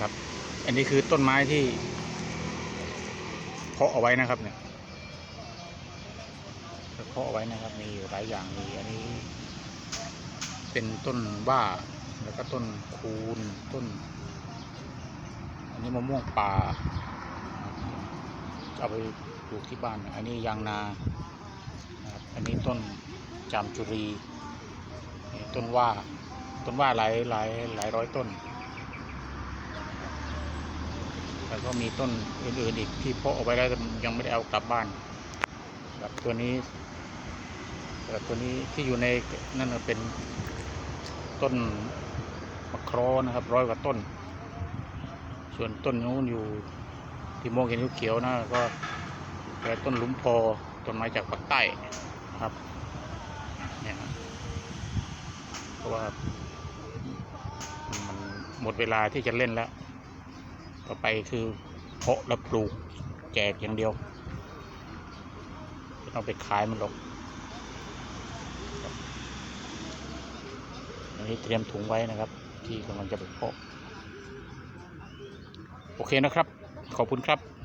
ครับ อันนี้คือต้นไม้ที่เพาะเอาไว้นะครับเนี่ยเพาะเอาไว้นะครับ มีอยู่หลายอย่างมีอันนี้ เป็นต้นว่าแล้วก็ต้นคูนต้น อันนี้มะม่วงป่าเอาไปปลูกที่บ้าน อันนี้ยางนานะครับอันนี้ต้นจามจุรีต้นว่าต้นว่าหลายหลายหลายร้อยต้น แล้วก็มีต้นอื่นๆอีกที่เพาะเอาไว้แล้วยังไม่ได้เอากลับบ้านครับตัวนี้แต่ตัวนี้ที่อยู่ในนั่นเป็นต้นมะคราะห์นะครับ ร้อยกว่าต้น ส่วนต้นนู้นอยู่ที่มองเห็นเขียวๆนะก็เป็นต้นลุมพอต้นไม้จากภาคใต้ครับเนี่ยเพราะว่ามันหมดเวลาที่จะเล่นแล้ว ต่อไปคือเพาะและปลูกแจกอย่างเดียวไม่ต้องไปขายมันหรอกอันนี้เตรียมถุงไว้นะครับ ที่กำลังจะไปเพาะ โอเคนะครับ ขอบคุณครับ